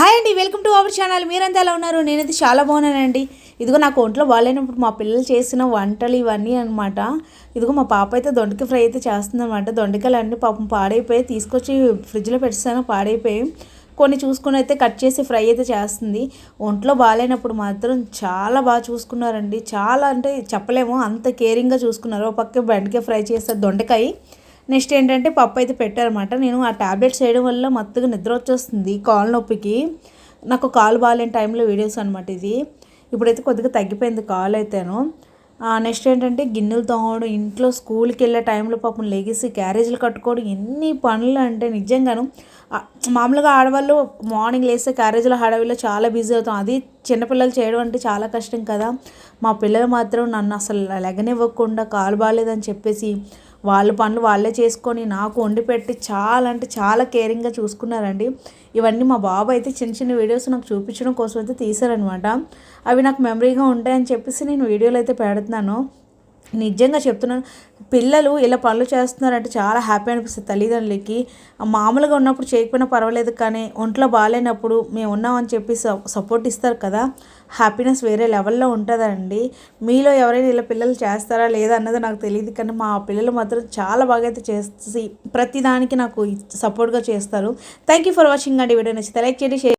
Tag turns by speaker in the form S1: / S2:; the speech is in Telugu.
S1: హాయ్ అండి వెల్కమ్ టు అవర్ ఛానల్. మీరంతా ఎలా ఉన్నారు? నేనైతే చాలా బాగున్నానండి. ఇదిగో నాకు ఒంట్లో బాగాలేనప్పుడు మా పిల్లలు చేసిన వంటలు ఇవన్నీ అనమాట ఇదిగో మా పాప అయితే దొండకాయ ఫ్రై అయితే చేస్తుందన్నమాట. దొండకాయలు అన్నీ పాపం పాడైపోయి తీసుకొచ్చి ఫ్రిడ్జ్లో పెట్టాను పాడైపోయి కొన్ని చూసుకుని అయితే కట్ చేసి ఫ్రై అయితే చేస్తుంది. ఒంట్లో బాగాలేనప్పుడు మాత్రం చాలా బాగా చూసుకున్నారండి. చాలా అంటే చెప్పలేము అంత కేరింగ్గా చూసుకున్నారు. ఒక పక్క బెండకాయ ఫ్రై చేస్తారు దొండకాయ నెక్స్ట్ ఏంటంటే పప్పు అయితే పెట్టారన్నమాట. నేను ఆ ట్యాబ్లెట్స్ వేయడం వల్ల మత్తుగా నిద్ర వచ్చేస్తుంది కాలు నొప్పికి. నాకు కాలు బాగాలేని టైంలో వీడియోస్ అనమాట ఇది. ఇప్పుడైతే కొద్దిగా తగ్గిపోయింది కాలు అయితేను. నెక్స్ట్ ఏంటంటే గిన్నెలు తోమడం ఇంట్లో స్కూల్కి వెళ్ళే టైంలో పాపం లెగిసి క్యారేజీలు కట్టుకోవడం ఎన్ని పనులు అంటే నిజంగాను. మామూలుగా ఆడవాళ్ళు మార్నింగ్ లేస్తే క్యారేజీల హడవిలో చాలా బిజీ అవుతాం. అది చిన్నపిల్లలు చేయడం అంటే చాలా కష్టం కదా. మా పిల్లలు మాత్రం నన్ను అసలు లెగనివ్వకుండా కాలు బాగాలేదని చెప్పేసి వాళ్ళ పనులు వాళ్ళే చేసుకొని నాకు వండి పెట్టి చాలా అంటే చాలా కేరింగ్గా చూసుకున్నారండి. ఇవన్నీ మా బాబు అయితే చిన్న చిన్న వీడియోస్ నాకు చూపించడం కోసం అయితే తీశారనమాట అవి నాకు మెమరీగా ఉంటాయని చెప్పేసి నేను వీడియోలు అయితే పెడుతున్నాను. నిజంగా చెప్తున్నాను పిల్లలు ఇలా పనులు చేస్తున్నారంటే చాలా హ్యాపీ అనిపిస్తుంది తల్లిదండ్రులకి. మామూలుగా ఉన్నప్పుడు చేయకపోయినా పర్వాలేదు కానీ ఒంట్లో బాగాలేనప్పుడు మేము ఉన్నామని చెప్పి సపోర్ట్ ఇస్తారు కదా. హ్యాపీనెస్ వేరే లెవెల్లో ఉంటుందండి. మీలో ఎవరైనా ఇలా పిల్లలు చేస్తారా లేదా అన్నది నాకు తెలియదు కానీ మా పిల్లలు మాత్రం చాలా బాగా అయితే చేసి ప్రతిదానికి నాకు సపోర్ట్గా చేస్తారు. థ్యాంక్ యూ ఫర్ వాచింగ్ అండి. వీడియో నచ్చితే లైక్ చేయండి షేర్